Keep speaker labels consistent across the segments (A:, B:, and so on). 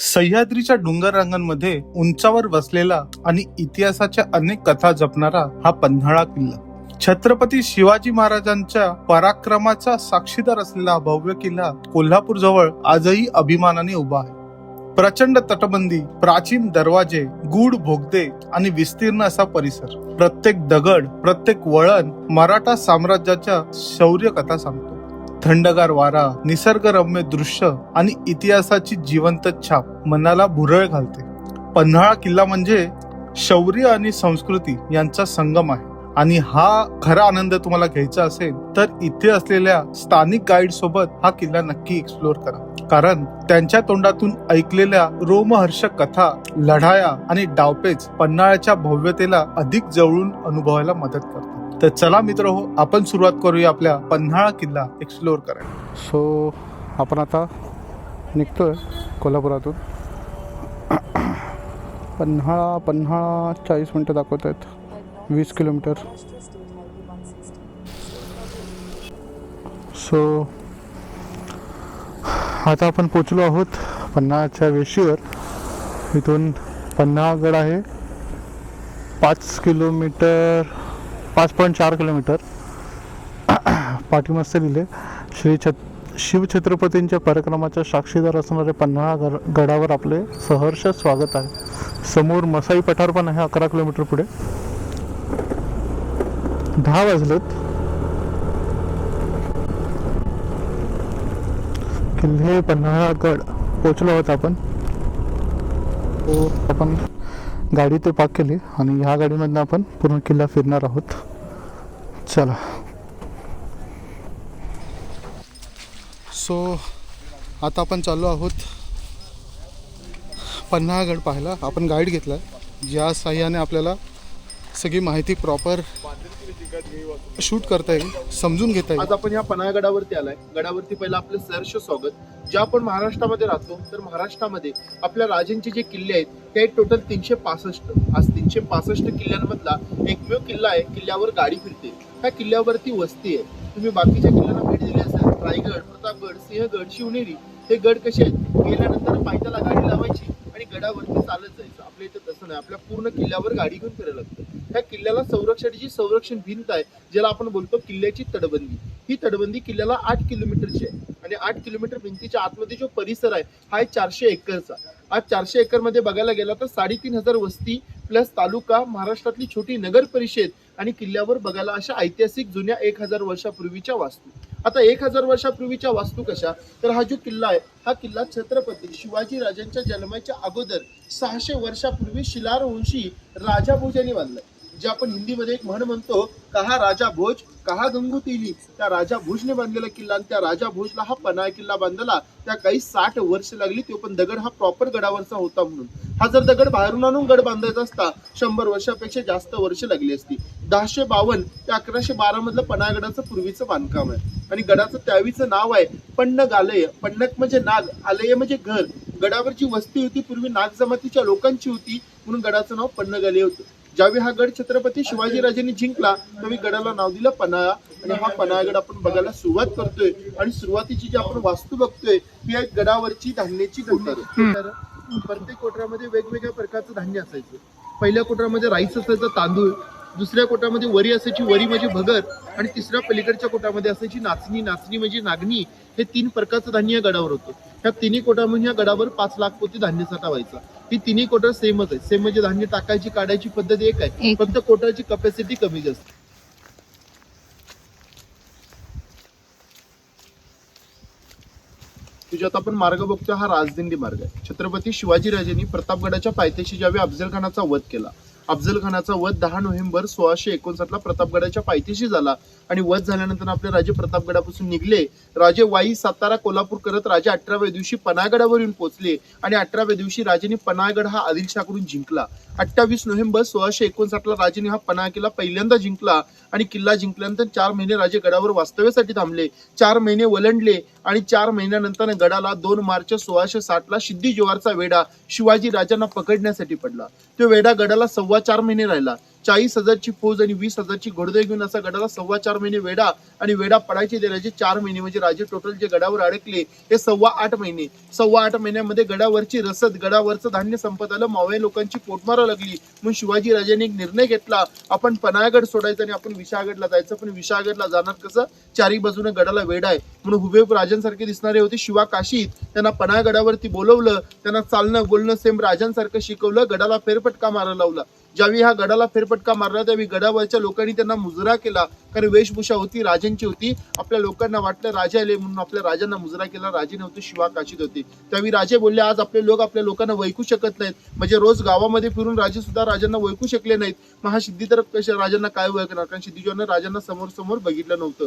A: सह्याद्रीच्या डोंगर रांगांमध्ये उंचावर बसलेला आणि इतिहासाच्या अनेक कथा जपणारा हा पन्हाळा किल्ला. छत्रपती शिवाजी महाराजांच्या पराक्रमाचा साक्षीदार असलेला भव्य किल्ला कोल्हापूर जवळ आजही अभिमानाने उभा आहे. प्रचंड तटबंदी प्राचीन दरवाजे गूढ भोगदे आणि विस्तीर्ण असा परिसर. प्रत्येक दगड प्रत्येक वळण मराठा साम्राज्याच्या शौर्य कथा सांगतो. थंडगार वारा निसर्गरम्य दृश्य आणि इतिहासाची जिवंत छाप मनाला भुरळ घालते. पन्हाळा किल्ला म्हणजे शौर्य आणि संस्कृती यांचा संगम आहे. आणि हा खरा आनंद तुम्हाला घ्यायचा असेल तर इथे असलेल्या स्थानिक गाईड सोबत हा किल्ला नक्की एक्सप्लोर करा. कारण त्यांच्या तोंडातून ऐकलेल्या रोमहर्षक कथा लढाया आणि डावपेच पन्हाळ्याच्या भव्यतेला अधिक जवळून अनुभवायला मदत करतात. तर चला मित्र हो आपण सुरुवात करूया आपल्या पन्हाळा किल्ला एक्सप्लोअर करायला.
B: सो आपण आता निघतो आहे कोल्हापुरातून. पन्हाळा पन्हाळा चाळीस मिनटं दाखवत आहेत वीस किलोमीटर. सो आता आपण पोचलो आहोत पन्हाळाच्या वेशीवर. इथून पन्हाळगड आहे. पाच किलोमीटर पाच पॉईंट चार किलोमीटर. पाठीमागचे लिहिले श्री छत शिवछत्रपतींच्या पराक्रमाच्या साक्षीदार असणारे पन्हाळा गड- गडावर आपले सहर्ष स्वागत आहे. समोर मसाई पठार पण आहे अकरा किलोमीटर पुढे. दहा वाजलेत. किल्ले पन्हाळा गड पोचलो आहोत आपण. आपण गाडी ते पाक केली आणि ह्या गाडीमधनं आपण पूर्ण किल्ला फिरणार आहोत. चला. सो आता आपण चाललो आहोत पन्हाळगड पाहायला. आपण गाईड घेतला ज्या साह्याने आपल्याला सगळी माहिती प्रॉपर शूट करता येईल समजून घेता येईल.
C: आज आपण या पन्हाळ गडावरती आलाय. गडावरती पहिलं आपलं सहर्ष स्वागत. जे आपण महाराष्ट्रामध्ये राहतो तर महाराष्ट्रामध्ये आपल्या राजांचे जे किल्ले आहेत ते टोटल तीनशे पासष्ट. आज तीनशे पासष्ट किल्ल्यांमधला एकमेव किल्ला आहे किल्ल्यावर गाडी फिरते. त्या किल्ल्यावरती वस्ती आहे. तुम्ही बाकीच्या किल्ल्यांना भेट दिली असेल रायगड प्रतापगड सिंहगड शिवनेरी हे गड कसे आहेत? गेल्यानंतर पायथ्याला गाडी लावायची. गडावरती चालत जायचं. आपल्या इथं तसं नाही. आपल्या पूर्ण किल्ल्यावर गाडी घेऊन फिरायला लागतं. त्या किल्ल्याला संरक्षणाची संरक्षण भिंत आहे ज्याला आपण बोलतो किल्ल्याची तटबंदी. ही तटबंदी किल्ल्याला आठ किलोमीटरची आहे. आणि आठ किलोमीटर भिंतीच्या आतमध्ये जो परिसर आहे हा चारशे एकरचा आज चारशे एकरमध्ये बघायला गेला तर साडेतीन हजार वस्ती प्लस तालुका महाराष्ट्रातली छोटी नगर परिषद आणि किल्ल्यावर बघायला अशा ऐतिहासिक जुन्या एक हजार वर्षापूर्वीच्या वास्तू. आता एक हजार वर्षापूर्वीच्या वास्तू कशा? तर हा जो किल्ला आहे हा किल्ला छत्रपती शिवाजी राजांच्या जन्माच्या अगोदर सहाशे वर्षापूर्वी शिलारवंशी राजा भोजांनी बांधलाय. जे आपण हिंदीमध्ये एक म्हण म्हणतो कहा राजा भोज कहा गंगुतीनी त्या राजा भोजने बांधलेला किल्ला आणि त्या राजा भोजला हा पन्हाळा किल्ला बांधला. त्या काही साठ वर्ष लागली तो पण दगड हा प्रॉपर गडावरचा होता म्हणून. हा जर दगड बाहेरून आणून गड बांधायचा असता शंभर वर्षापेक्षा जास्त वर्ष लागली असती. दहाशे बावन्न ते अकराशे बारा मधलं पन्हाळगडाचं पूर्वीचं बांधकाम आहे. आणि गडाचं त्यावेळीचं नाव आहे पन्नगालय. पन्नक म्हणजे नाग आलय म्हणजे घर. गडावरची वस्ती होती पूर्वी नाग जमातीच्या लोकांची होती म्हणून गडाचं नाव पन्नगालय होतं. ज्यावेळी हा गड छत्रपती शिवाजीराजांनी जिंकला त्यावेळी गडाला नाव दिलं पन्हाळा. आणि हा पन्हाळगड आपण बघायला सुरुवात करतोय. आणि सुरुवातीची जी आपण वास्तू बघतोय ती आहे गडावरची धान्याची कोठार तर प्रत्येक कोठऱ्यामध्ये वेगवेगळ्या प्रकारचं धान्य असायचं. पहिल्या कोठऱ्यामध्ये राईस असायचं तांदूळ. दुसऱ्या कोटामध्ये वरी असायची वरी म्हणजे भगर आणि तिसऱ्या पलीकडच्या कोटामध्ये असायची नाचणी नाचणी म्हणजे नागणी. हे तीन प्रकारचं धान्य या गडावर होतं. ह्या तिन्ही कोटामध्ये या गडावर पाच लाख पोती धान्य साठा व्हायचा ही तिन्ही कोटर सेमच आहे सेम म्हणजे धान्य टाकायची काढायची पद्धत एक आहे. फक्त कोटाची कपॅसिटी कमी जास्त. तुझ्यात आपण मार्ग बघतो हा राजदिंडी मार्ग आहे. छत्रपती शिवाजीराजांनी प्रतापगडाच्या पायथ्याशी ज्यावेळी अफजल खानाचा वध केला अफजल खानाचा वध दहा नोव्हेंबर सोळाशे एकोणसाठला प्रतापगडाच्या पायथ्याशी झाला. आणि वध झाल्यानंतर आपले राजे प्रतापगडापासून निघले. राजे वाई सातारा कोल्हापूर करत राजे अठराव्या दिवशी पनागडावर येऊन पोहोचले. आणि अठराव्या दिवशी राजेने पनागड हा आदिलशाकडून जिंकला. अठ्ठावीस नोव्हेंबर सोळाशे एकोणसाठला राजेने हा पन्हाळा किल्ला पहिल्यांदा जिंकला आणि किल्ला जिंकल्यानंतर चार महिने राजे गडावर वास्तव्यासाठी थांबले. चार महिने वलंडले आणि चार महिन्यानंतर गडाला दोन मार्च सोळाशे साठला सिद्धी जोवारचा वेढा शिवाजी राजांना पकडण्यासाठी पडला. तो वेढा गडाला सव्वा चार महिने राहिला. चाळीस हजारची फौज आणि वीस हजारची घोडदळ घेऊन असा गडाला सव्वा चार महिने वेढा आणि वेढा पडायचे ते राजे चार महिने म्हणजे राजे टोटल जे गडावर अडकले हे सव्वा आठ महिने. सव्वा आठ महिन्यामध्ये गडावरची रसद गडावरचं धान्य संपत आलं मावळे लोकांची पोटमारा लागली. म्हणून शिवाजी राजांनी एक निर्णय घेतला आपण पनायगड सोडायचं आणि आपण विशाळगडला जायचं. पण विशाळगडला जाणार कसं? चारी बाजूने गडाला वेढा आहे. म्हणून हुबेहूब राजांसारखे दिसणारे होते शिवा काशीत. त्यांना पनायगडावरती बोलवलं त्यांना चालणं बोलणं सेम राजांसारखं शिकवलं गडाला फेरफटका मारायला लावला. ज्यावेळी हा गडाला फेरफटका मारला त्यावेळी गडावरच्या लोकांनी त्यांना मुजरा केला. कारण वेशभूषा होती राजांची होती. आपल्या लोकांना वाटलं राजा आले म्हणून आपल्या राजांना मुजरा केला. राजे नव्हते शिवा काशीत होते. त्यावेळी राजे बोलले आज आपले लोक आपल्या लोकांना वैकू शकत नाहीत. म्हणजे रोज गावामध्ये फिरून राजे सुद्धा राजांना वैकू शकले नाहीत. मग हा सिद्धी तर कशा राजांना काय वळखणार कारण सिद्धीजीवानं राजांना समोर समोर बघितलं नव्हतं.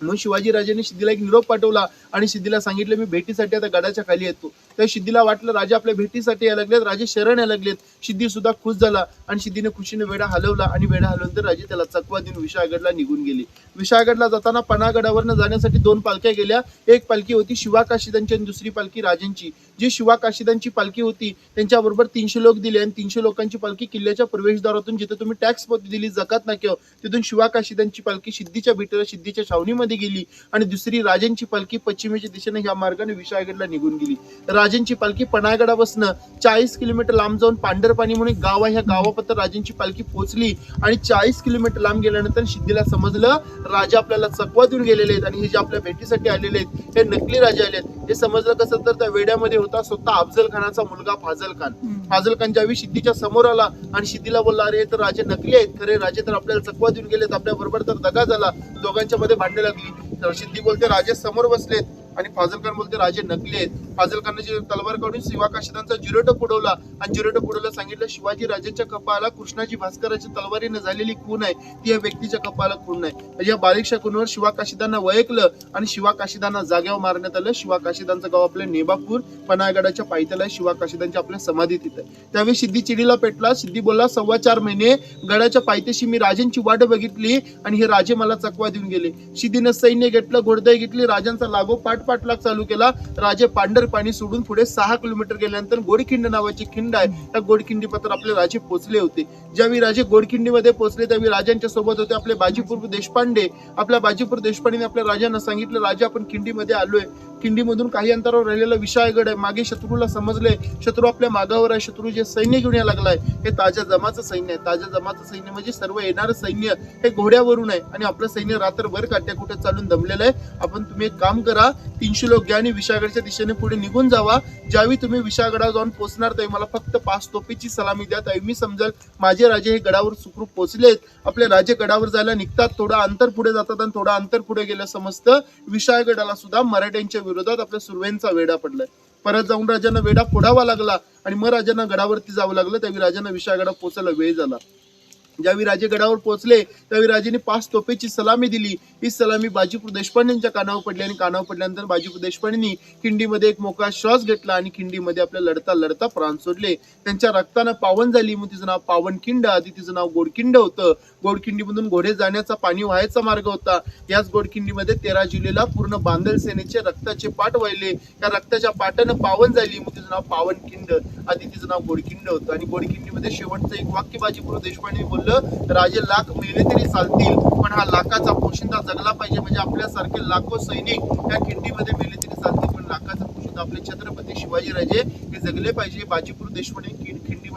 C: म्हणून शिवाजीराजांनी सिद्धीला एक निरोप पाठवला आणि सिद्धीला सांगितलं मी भेटीसाठी आता गडाच्या खाली येतो. त्या सिद्धीला वाटलं राजा आपल्या भेटीसाठी यायला लागलेत राजे शरण यायला लागलेत. सिद्धी सुद्धा खुश झाला आणि सिद्धीने खुशीने वेढा हलवला आणि वेढा हलवून राजे त्याला चकवा देऊन विशाळगडला निघून गेले. विशाळगडला जाताना पनागडावरनं जाण्यासाठी दोन पालख्या गेल्या. एक पालखी होती शिवाकाशी त्यांची आणि दुसरी पालखी राजांची. जी शिवा काशिदांची पालखी होती त्यांच्याबरोबर तीनशे लोक दिले आणि तीनशे लोकांची पालखी किल्ल्याच्या प्रवेशद्वारातून जिथे तुम्ही टॅक्स दिली जकात नाक्यावर तिथून शिवा काशिदांची पालखी सिद्धीच्या भेटीला सिद्धीच्या छावणीमध्ये गेली आणि दुसरी राजांची पालखी पश्चिमेच्या दिशेने ह्या मार्गाने विशाळगडला निघून गेली. राजांची पालखी पनाळगडापासनं चाळीस किलोमीटर लांब जाऊन पांढरपाणी म्हणून गाव आहे ह्या गावापर्यंत राजांची पालखी पोहोचली आणि चाळीस किलोमीटर लांब गेल्यानंतर सिद्धीला समजलं राजा आपल्याला चकवा देऊन गेलेले आहेत आणि हे जे आपल्या भेटीसाठी आलेले आहेत हे नकली राजे आले आहेत हे समजलं कसं? तर त्या वेड्यामध्ये होता स्वतः अफजल खानाचा मुलगा फाजल खान फाजल खान ज्यावेळी सिद्धीच्या समोर आला आणि सिद्धीला बोलला अरे तर राजे नकली आहेत. खरे राजे तर आपल्याला चकवा देऊन गेलेत आपल्या बरोबर तर दगा झाला दोघांच्या मध्ये भांडण लागली. तर सिद्धी बोलते राजे समोर बसलेत. आणि फाजलखान बोलते राजे नकली आहेत फाजल खानने तलवार काढून शिवा काशिदांचा जिरोट पुडवला आणि जिरोट पुडवला सांगितलं शिवाजी राजांच्या कपाला कृष्णाजी भास्कराच्या तलवारीने झालेली खून आहे ती या व्यक्तीच्या कपाला खून आहे. या बारीकशा खूनवर शिवाकाशिदांना वळखलं आणि शिवा काशिदांना जाग्यावर मारण्यात आलं. शिवाकाशिदांचं गाव आपल्या नेबापूर पनागडाच्या पायथ्याला आहे. आपल्या समाधी तिथे त्यावेळी सिद्धी चिडीला पेटला. सिद्धी बोलला सव्वा चार महिने गडाच्या पायथ्याशी मी राजांची वाट बघितली आणि हे राजे मला चकवा देऊन गेले. सिद्धीनं सैन्य घेतलं घोडदाई घेतली राजांचा लागोपाठ पाठलाग चालू केला. राजे पांढर पाणी सोडून पुढे सहा किलोमीटर गेल्यानंतर गोडखिंड नावाची खिंड आहे. त्या गोडखिंडी पत्र आपले राजे पोहोचले होते. ज्यावेळी राजे गोडखिंडीमध्ये पोहोचले त्यावेळी राजांच्या सोबत होते आपले बाजीपूर देशपांडे. आपल्या बाजीपूर देशपांडेने आपल्या राजांना सांगितलं राजा आपण खिंडीमध्ये आलोय. खिंडीमधून काही अंतरावर राहिलेला विशाळगड आहे. मागे शत्रूला समजले शत्रू आपल्या मागावर आहे. शत्रू जे सैन्य घेऊन यायला लागलाय हे ताज्या जमाचं सैन्य आहे. ताज्या जमाचं सैन्य म्हणजे सर्व येणारं सैन्य हे घोड्यावरून आहे. आणि आपलं सैन्य रात्रभर काट्या कुठे चालून दमलेलं आहे. आपण तुम्ही एक काम करा तीनशे लोक घ्या आणि विशाळगडच्या दिशेने पुढे निघून जावा. ज्यावेळी तुम्ही विशाळगडावर जाऊन पोहोचणार त्यावेळी मला फक्त पाच तोपीची सलामी द्या. त्यावेळी मी समजेल माझे राजे हे गडावर सुखरूप पोहोचलेत. आपले राजे गडावर जायला निघतात थोडं अंतर पुढे जातात आणि थोडं अंतर पुढे गेलं समजतं. विशाळगडाला सुद्धा मराठ्यांच्या विरोधात आपल्या सुरवेंचा वेढा पडलाय. परत जाऊन राजांना वेढा फोडावा लागला आणि मग राजांना गडावरती जावं लागलं त्यावेळी राजांना विशाळगडा पोचायला वेळ झाला. ज्यावेळी राजे गडावर पोहोचले त्यावेळी राजेने पाच तोफेची सलामी दिली. ही सलामी बाजीपूर देशपांडेंच्या कानावर पडली आणि कानावर पडल्यानंतर बाजीपूर देशपांडेंनी खिंडीमध्ये एक मोकळा श्वास घेतला आणि खिंडीमध्ये आपल्या लढता लढता प्राण सोडले. त्यांच्या रक्तानं पावन झाली. मग तिचं नाव पावनखिंड आधी तिचं नाव गोडखिंड होतं. गोडखिंडीमधून घोडे जाण्याचा पाणी व्हायचा मार्ग होता. याच गोडखिंडीमध्ये तेरा जुलैला पूर्ण बांधल सेनेचे रक्ताचे पाठ वाहिले. या रक्ताच्या पाटानं पावन झाली. मग तिचं नाव पावनखिंड. आधी तिचं नाव गोडखिंड होतं. आणि गोडखिंडीमध्ये शेवटचं एक वाक्य बाजीपूर देशपांडे बोललं राजे लाख मेले तरी चालतील पण हा लाखाचा पोशिंदा जगला पाहिजे म्हणजे आपल्यासारखे लाखो सैनिक या खिंडीमध्ये मेले तरी चालतील पण लाखाचा पोशिंदा आपले छत्रपती शिवाजीराजे हे जगले पाहिजे. बाजीपूर देशपांडे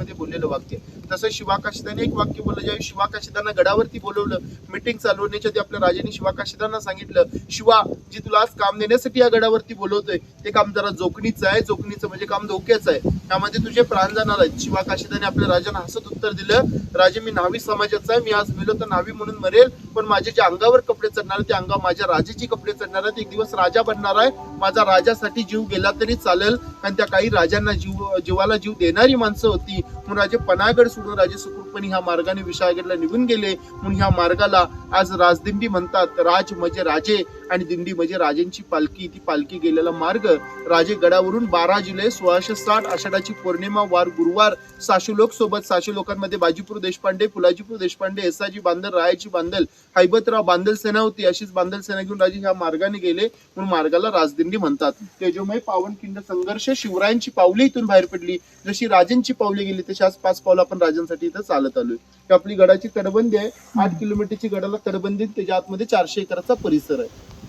C: मध्ये बोललेलं वाक्य. तसं शिवाकाशिदाने एक वाक्य बोललं ज्यावेळी शिवाकाशिदांना गडावरती बोलवलं मिटिंग चालवण्याच्या आपल्या राजांनी शिवाकाशिदांना सांगितलं शिवा जी तुला आज काम देण्यासाठी या गडावरती बोलवतोय ते काम जरा जोखणीचं आहे. जोखणीचं म्हणजे काम धोक्याचं आहे. त्यामध्ये तुझे प्राण जाणार आहेत. शिवाकाशिदाने आपल्या राजांना हसत उत्तर दिलं राजे मी न्हावी समाजाचा आहे. मी आज मेलो तर न्हावी म्हणून मरेल पण माझे जे अंगावर कपडे चढणार ते अंगावर माझ्या राजेची कपडे चढणार आहेत. एक दिवस राजा बनणार आहे. माझा राजासाठी जीव गेला तरी चालेल कारण त्या काही राजांना जीव जीवाला जीव देणारी माणसं होती. म्हणून राजे पनागड सोडून राजे सुखरूपणी ह्या मार्गाने विशाळगडला निघून गेले. म्हणून ह्या मार्गाला आज राजदिंडी म्हणतात. राज म्हणजे राजे. आणि दिंडी म्हणजे राजेंची पालखी. ती पालखी गेलेला मार्ग राजे गडावरून बारा जुलै सोळाशे साठ आषाढाची पौर्णिमा वार गुरुवार सहाशे लोक सोबत सहाशे लोकांमध्ये बाजीपूर देशपांडे फुलाजीपूर देशपांडे एसाजी बांदल रायाची बांदल हैबतराव बांदल सेना होती. अशीच बांदल सेना घेऊन राजे ह्या मार्गाने गेले. म्हणून मार्गाला राजदिंडी म्हणतात. तेजोमय पावनखिंड संघर्ष शिवरायांची पावले इथून बाहेर पडली. जशी राजेंची पावले गेली तशी आज पाच पावलं आपण राजांसाठी इथं चालत आलोय. आपली गडाची तटबंदी आहे. आठ किलोमीटरची गडाला तटबंदी त्याच्या आतमध्ये चारशे एकराचा परिसर आहे.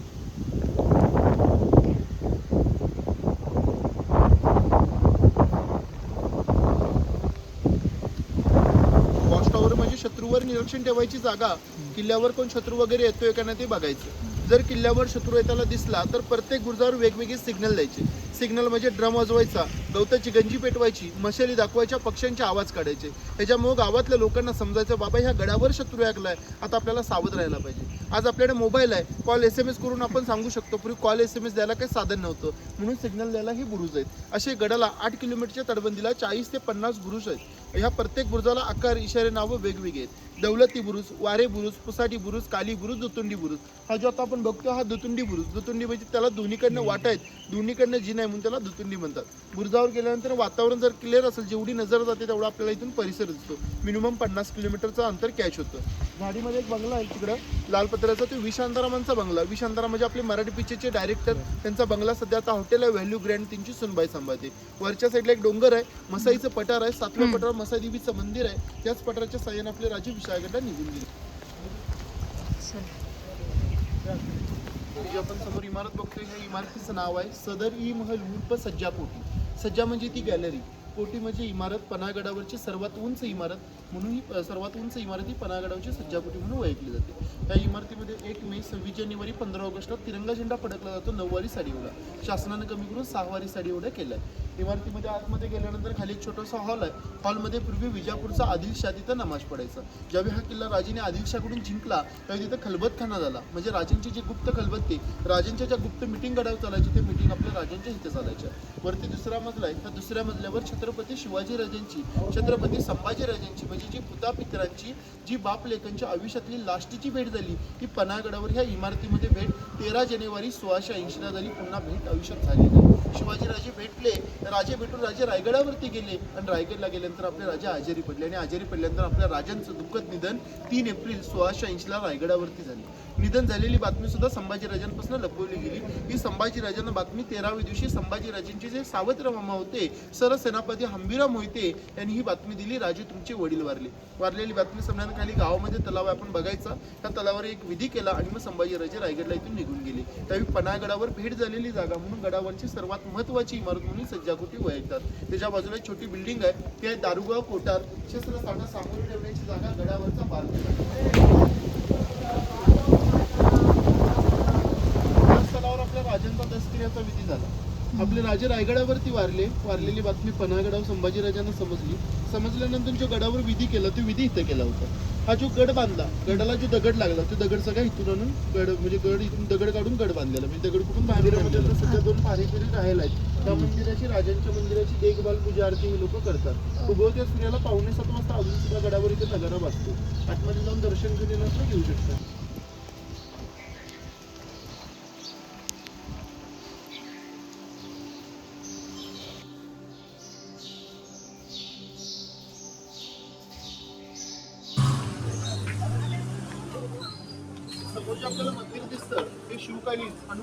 C: निरीक्षण ठेवायची जागा किल्ल्यावर कोण शत्रू वगैरे येतोय का नाही ते बघायचं. जर किल्ल्यावर शत्रू येताना दिसला तर प्रत्येक गुरुजावर वेगवेगळे सिग्नल द्यायचे. सिग्नल म्हणजे ड्रम वाजवायचा गवताची गंजी पेटवायची मशाली दाखवायच्या पक्ष्यांचे आवाज काढायचे. ह्याच्यामुळे गावातल्या लोकांना समजायचं बाबा ह्या गडावर शत्रू ऐकलाय आता आपल्याला सावध राहायला पाहिजे. आज आपल्याकडे मोबाईल आहे. कॉल एस एम एस करून आपण सांगू शकतो पूर्वी कॉल एस एम एस द्यायला काही साधन नव्हतं. म्हणून सिग्नल द्यायला ही बुरुज आहेत. असे गडाला आठ किलोमीटरच्या तटबंदीला चाळीस ते पन्नास बुरुज आहेत. ह्या प्रत्येक बुरुजाला आकार इशारे नावं वेगवेगळी आहेत. दौलती बुरुज वारे बुरुज पुसाटी बुरुज काली बुरुज दुतुंडी बुरुज. हा जो आता आपण बघतो हा दुतुंडी बुरुज. दुतुंडी म्हणजे त्याला दोन्हीकडनं वाट आहेत. दोन्हीकडनं जिन आहे म्हणून त्याला दुतुंडी म्हणतात. बुरुजावर गेल्यानंतर वातावरण जर क्लिअर असेल जेवढी नजर जाते तेवढा आपल्याला इथून परिसर दिसतो. मिनिमम पन्नास किलोमीटरचं अंतर कॅच होतं. झाडीमध्ये एक बंगला आहे तिकडं. लाल पत्र्याचा तो विशांतारामांचा बंगला. विशांताराम म्हणजे आपले मराठी पिक्चरचे डायरेक्टर त्यांचा बंगला सध्या आता हॉटेल आहे व्हॅल्यू ग्रँड त्यांची सुनबाई सांभाळते वरच्या साईडला एक डोंगर आहे मसाईचं पठार आहे सातव्या. पठार मसाई देवीचं मंदिर आहे. त्याच पठाराच्या साह्याने आपले राजे विशाळगडला निघून गेले. जी आपण समोर इमारत बघतोय ह्या इमारतीचं नाव आहे सदर ई महल उर्फ सज्जा कोठी सज्जा म्हणजे ती गॅलरी. पोटी म्हणजे इमारत पन्हागडावरची सर्वात उंच इमारत म्हणून ही सर्वात उंच इमारत ही पन्हागडावरची सज्जा म्हणून ओळखली जाते. या इमारतीमध्ये एक मे सव्वीस जानेवारी पंधरा ऑगस्टला तिरंगा झेंडा फडकला जातो नऊवारी साडी एवढा शासनानं कमी करून सहावारी साडी एवढा आहे इमारतीमध्ये आतमध्ये गेल्यानंतर खाली एक छोटासा हॉल आहे. हॉलमध्ये पूर्वी विजापूरचा आदिलशाह तिथं नमाज पडायचा. ज्यावेळी हा किल्ला राजेने आदिलशाहकडून जिंकला त्यावेळी तिथं खलबतखाना झाला म्हणजे राजांची जी गुप्त खलबत्ती राजांच्या ज्या गुप्त मिटिंग गडावर चालायची ते मिटिंग आपल्या राजांच्या इथे चालायच्या. वरती दुसरा मजला आहे. त्या दुसऱ्या मजल्यावर छत्रपती शिवाजी राजांची छत्रपती संभाजी राजांची म्हणजे जी पित्रांची जी बाप लेखांच्या आयुष्यातली लास्टची भेट झाली ती पन्हाळगडावर ह्या इमारतीमध्ये भेट तेरा जानेवारी सोळाशे ऐंशीला झाली. पुन्हा भेट आयुष्यात झाली नाही. शिवाजीराजे भेटले राजे भेटून राजे रायगडावरती गेले. आणि रायगडला गेल्यानंतर आपले राजे आजारी पडले. आणि आजारी पडल्यानंतर आपल्या राजांचं दुःखद निधन तीन एप्रिल सोळाशे ऐंशीला रायगडावरती झाले. निधन झालेली बातमी सुद्धा संभाजीराजांपासून लपवली गेली. ही संभाजीराजांना बातमी तेराव्या दिवशी संभाजीराजांचे जे सावत्र मामा होते सरसेनापती हंबीराव मोहिते यांनी ही बातमी दिली. राजे तुमचे वडील वारले. वारलेली बातमी समजण्याखाली गावामध्ये तलाव आहे. आपण बघायचा. त्या तलावावर एक विधी केला आणि मग संभाजीराजे रायगडला इथून निघून गेले. त्यावेळी पन्हागडावर भेट झालेली जागा म्हणून गडावरची सर्वात महत्वाची इमारत म्हणून सज्जाकोटी ओळखतात त्याच्या बाजूला एक छोटी बिल्डिंग आहे. ती आहे दारुगाव कोटार शस्त्रसाठा सामोरे ठेवण्याची जागा गडावरचा बारकोटा याच राजांचा दसकिऱ्याचा विधी झाला. आपले राजे रायगडावरती वारले वारलेली बातमी पन्हागडावर संभाजीराजांना समजली. समजल्यानंतर जो गडावर विधी केला तो विधी इथं केला होता. हा जो गड बांधला गडाला जो दगड लागला तो दगड सगळा इथून आणून गड म्हणजे गड इथून दगड काढून गड बांधलेला. म्हणजे दगड कुठून आता सध्या दोन पारेकरी राहायला आहेत त्या मंदिराची राजांच्या मंदिराची देखभाल पूजा आरती हे लोक करतात. उगवत्या सूर्याला पावणे सात वाजता अजून सुद्धा गडावर इथे नगारा वाजतो. आतमध्ये जाऊन दर्शन घेऊ शकतात.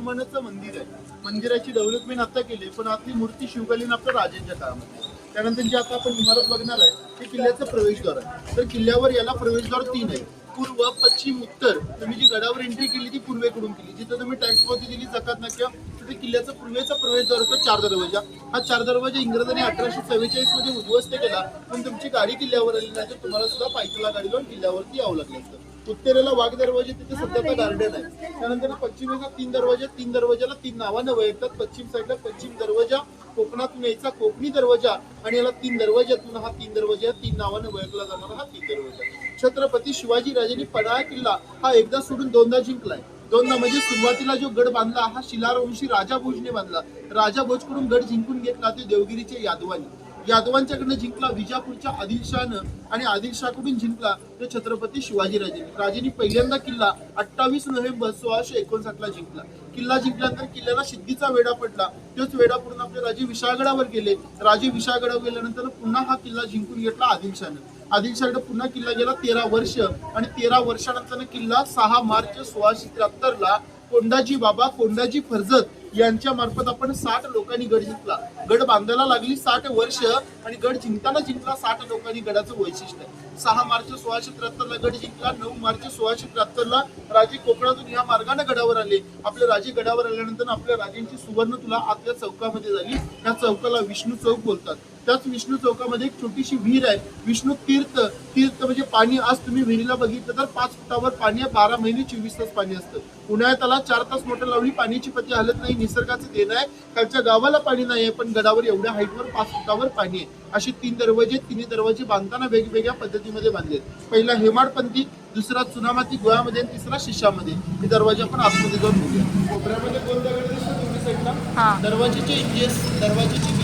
C: हनुमानाचं मंदिर आहे. मंदिराची डेव्हलपमेंट आता केली पण आपली मूर्ती शिवकालीन आपल्या राजांच्या काळामध्ये त्यानंतर जे आता आपण इमारत बघणार आहे ते किल्ल्याचं प्रवेशद्वार आहे. तर किल्ल्यावर याला प्रवेशद्वार तीन आहे. पूर्व पश्चिम उत्तर. तुम्ही जी गडावर एंट्री केली ती पूर्वेकडून केली. जिथं तुम्ही टॅक्स पावती दिली जकात नाक्या तिथे किल्ल्याचा पूर्वेचा प्रवेशद्वार होता चार दरवाजा. हा चार दरवाजा इंग्रजांनी अठराशे चव्वेचाळीसमध्ये उद्ध्वस्त केला पण तुमची गाडी किल्ल्यावर आली नाही तर तुम्हाला सुद्धा पायथला गाडी लावून किल्ल्यावरती यावं लागलं असतं उत्तरेला वाघ दरवाजे तिथे सध्या गार्डन आहे. त्यानंतर पश्चिमेला तीन दरवाजा तीन दरवाजाला तीन नावानं ओळखतात पश्चिम साईडला पश्चिम दरवाजा कोकणातून यायचा कोकणी दरवाजा आणि याला तीन दरवाजातून हा तीन दरवाजा तीन नावानं ओळखला जाणारा हा तीन दरवाजा. छत्रपती शिवाजी राजांनी पन्हाळा किल्ला हा एकदा सोडून दोनदा जिंकलाय. दोनदा म्हणजे सुरुवातीला जो गड बांधला हा शिलारवंशी राजा भोजने बांधला. राजा भोजकडून गड जिंकून घेतला ते देवगिरीचे यादवानी. यादवांच्याकडनं जिंकला विजापूरच्या आदिलशहानं आणि आदिलशहाकडून जिंकला तो छत्रपती शिवाजीराजेंनी राजेंनी पहिल्यांदा किल्ला अठ्ठावीस नोव्हेंबर सोळाशे एकोणसाठला जिंकला. किल्ला जिंकल्यानंतर किल्ल्याला सिद्धीचा वेढा पडला. तोच वेढा पूर्ण आपले राजे विशाळगडावर गेले. राजे विशाळगडावर गेल्यानंतर पुन्हा हा किल्ला जिंकून घेतला आदिलशहानं. आदिलशहाकडे पुन्हा किल्ला गेला तेरा वर्ष आणि तेरा वर्षानंतर किल्ला सहा मार्च सोळाशे त्र्याहत्तरला कोंडाजी बाबा कोंडाजी फर्जत यांच्या मार्फत आपण साठ लोकांनी गड जिंकला. गड बांधायला लागली साठ वर्ष आणि गड जिंकताना जिंकला साठ लोकांनी गडाचं वैशिष्ट्य. आहे सहा मार्च सोळाशे त्र्याहत्तर ला गड जिंकला नऊ मार्च सोळाशे त्र्याहत्तर ला राजे कोकणातून या मार्गाने गडावर आले. आपले राजे गडावर आल्यानंतर आपल्या राजांची सुवर्ण तुला आपल्या चौकामध्ये झाली. त्या चौकाला विष्णू चौक बोलतात. त्याच विष्णू चौकामध्ये एक छोटीशी विहीर आहे. विष्णू तीर्थ तीर्थ म्हणजे पाणी. आज तुम्ही विहिरीला बघितलं तर पाच फुटावर पाणी आहे. बारा महिने चोवीस तास पाणी असतं. उन्हाळ्यात आला चार तास मोटर लावली पाण्याची पती हलत नाही निसर्गाचं देणं आहे. कालच्या गावाला पाणी नाही आहे पण गडावर एवढ्या हाईटवर पाच फुटावर पाणी आहे. असे तीन दरवाजे तिन्ही दरवाजे बांधताना वेगवेगळ्या पद्धतीमध्ये बांधलेत पहिला हेमाडपंथी दुसरा चुनामाती गोळ्यामध्ये आणि तिसरा शिष्यामध्ये. हे दरवाजे आपण आतमध्ये जाऊन बघूया. कोपऱ्यामध्ये कोण दगड दिसतो दोन्ही साईडला? दरवाजेचे इंजेस दरवाजेची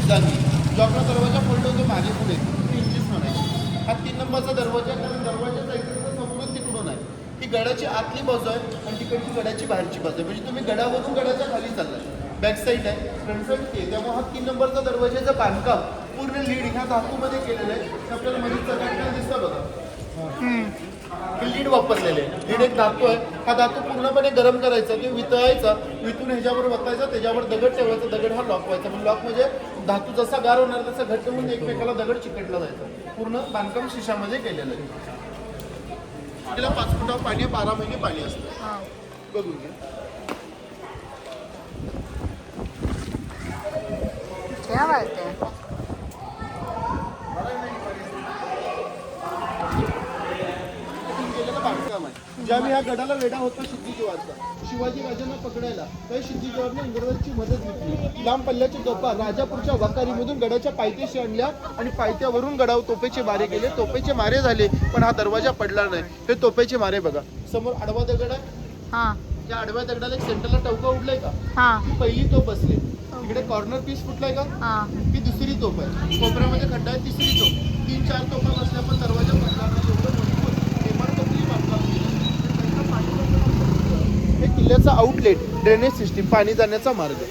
C: जो आपला दरवाजा पडलो तो मागे पुढे ते इंजेस म्हणायचे. हा तीन नंबरचा दरवाजा आहे, कारण दरवाजाचा समोर तिकडून आहे. ही गडाची आतली बाजू आहे आणि तिकडची गडाची बाहेरची बाजू आहे. म्हणजे तुम्ही गडावरून गडाच्या खाली चाललाय बॅक साईड आहे फ्रंट साईड ते. त्यामुळे हा तीन नंबरचा दरवाजाचं बांधकाम पूर्ण लीड ह्या धातूमध्ये केलेलं आहे. आपल्याला मध्ये चकाकलेलं दिसतं बघा. हे लीड वापरलेले आहे. लीड एक धातू आहे. हा धातू पूर्णपणे गरम करायचा किंवा वितळायचा वितून ह्याच्यावर वतायचा त्याच्यावर दगड ठेवायचा दगड हा लॉक व्हायचा. म्हणजे लॉक म्हणजे धातू जसा गार होणार तसा घट्ट होऊन एकमेकाला दगड चिकटला जायचा. पूर्ण बांधकाम शिशामध्ये केलेलं आहे. तिला पाच फुटा पाणी बारा महिने पाणी असतं. बघून घ्या.
D: क्या बात है
C: केलेलं बांधकाम आहे ज्यावेळी ह्या गडाला वेढा होता सिद्धी शिवाजी राजांना पकडायला त्या सिद्धी जवाहरने इंग्रजांची मदत घेतली. लांब पल्ल्याच्या तोफा राजापूरच्या वकारीमधून गडाच्या पायथ्याशी आणल्या आणि पायथ्यावरून गडावर तोफेचे मारे गेले. तोफेचे मारे झाले पण हा दरवाजा पडला नाही. हे तोफेचे मारे बघा. समोर आडवा दगड आहे.
D: हाँ.
C: त्या आडव्या दगडाला एक सेंटरला टवका उडलाय का?
D: हाँ.
C: ती पहिली तोफ बसली इकडे कॉर्नर पीस फुटलाय का?
D: हाँ.
C: ही दुसरी तोफ आहे. कोपऱ्यामध्ये खड्डा आहे तिसरी तोफ. तीन चार तोफा बसल्या पण दरवाजा पडला नाही एवढं मजबूत इमारतही बांधकाम केलं. हे किल्ल्याचा आउटलेट ड्रेनेज सिस्टीम पाणी जाण्याचा मार्ग.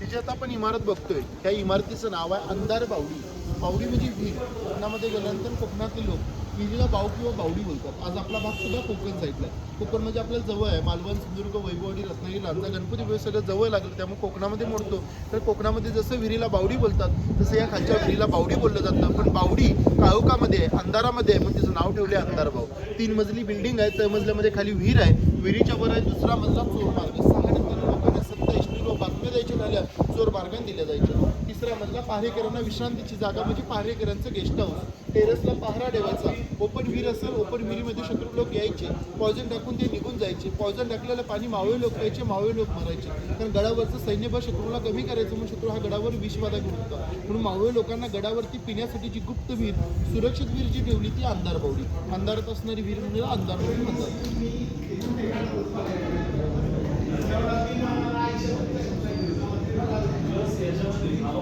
C: ही आपण इमारत बघतोय. त्या इमारतीचं नाव आहे अंधार बावडी. बावडी म्हणजे विहीर कोकणामध्ये गेल्यानंतर कोकणातील लोक विहिरीला बाव किंवा बावडी बोलतात. आज आपला भाग सुद्धा कोकण साईडला आहे. कोकण म्हणजे आपल्याला जवळ आहे. मालवण सिंधुदुर्ग वैभववाडी रत्नागिरी लांजा गणपती वगैरे सगळं जवळ लागलं. त्यामुळे कोकणामध्ये मोडतो. तर कोकणामध्ये जसं विहिरीला बावडी बोलतात तसं या खालच्या विहिरीला बावडी बोललं जातं. पण बावडी काळोखामध्ये अंधारामध्ये आहे. म्हणून तिचं नाव ठेवले अंधारभाव तीन मजली बिल्डिंग आहे. त्या मजल्यामध्ये खाली विहीर आहे. विहिरीच्या वर आहे. दुसरा मजला चोर मार्ग सहा नंतर लोकांना सत्ता इष्टीलो बातम्या द्यायच्या झाल्या. चोर मार्गाने दिल्या जायच्या. तिसरा मजला पहारेकरांना विश्रांतीची जागा म्हणजे पहारेकरांचं गेस्ट हाऊस टेरेसला पहारा ठेवायचा. ओपन विहीर असेल ओपन विहिरीमध्ये शत्रू लोक यायचे. पॉयझन टाकून ते निघून जायचे. पॉयझन टाकलेलं पाणी मावळे लोक प्यायचे मावळे लोक मरायचे. कारण गडावरचं सैन्यबळ शत्रूला कमी करायचं म्हणून शत्रू हा गडावर विषवादा घेऊन होता. म्हणून मावळे लोकांना गडावरती पिण्यासाठी जी गुप्त विहीर सुरक्षित विहीर जी ठेवली ती अंधार बावडी अंधारात असणारी विहीर म्हणजे अंधार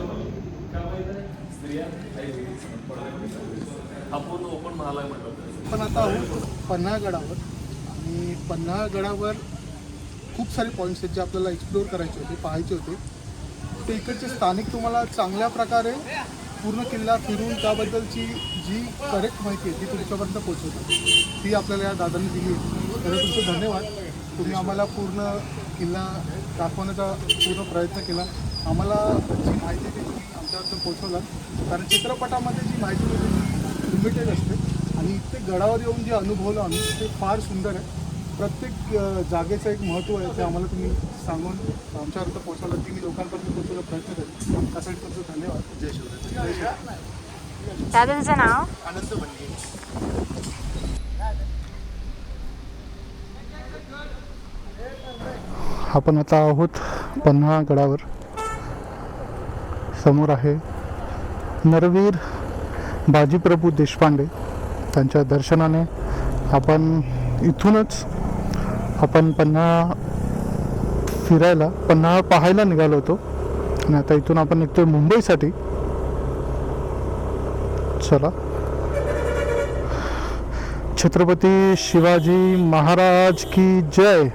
C: बावडी म्हणतात
B: पण आता आहोत पन्हाळगडावर आणि पन्हाळगडावर खूप सारे पॉईंट्स आहेत जे आपल्याला एक्सप्लोअर करायचे होते पाहायचे होते. ते इकडचे स्थानिक तुम्हाला चांगल्या प्रकारे पूर्ण किल्ला फिरून त्याबद्दलची जी करेक्ट माहिती आहे ती तुमच्यापर्यंत पोहोचवतात ती आपल्याला या दादांनी दिली. आहे तुमचे धन्यवाद. तुम्ही आम्हाला पूर्ण किल्ला दाखवण्याचा पूर्ण प्रयत्न केला. आम्हाला जी माहिती ती आमच्यापर्यंत पोहोचवला. कारण चित्रपटामध्ये जी माहिती होती लिमिटेड असते. आणि इथे गडावर येऊन जे अनुभवलं आम्ही ते फार सुंदर आहे. प्रत्येक जागेचं एक महत्त्व आहे ते आम्हाला तुम्ही सांगून आमच्यापर्यंत पोहोचवलं. की मी लोकांपर्यंत पोहोचवण्याचा प्रयत्न करेन. त्यासाठी तुमचं धन्यवाद.
C: जय शिवराय.
B: जय श्री
D: दादांचं नाव?
C: आनंद बनगे
B: आपण आता आहोत पन्हाळा गडावर. समोर आहे नरवीर बाजीप्रभू देशपांडे. त्यांच्या दर्शनाने आपण इथूनच आपण पन्हाळा फिरायला पन्हाळा पाहायला निघालो होतो. आणि आता इथून आपण निघतोय मुंबईसाठी. चला. छत्रपती शिवाजी महाराज की जय.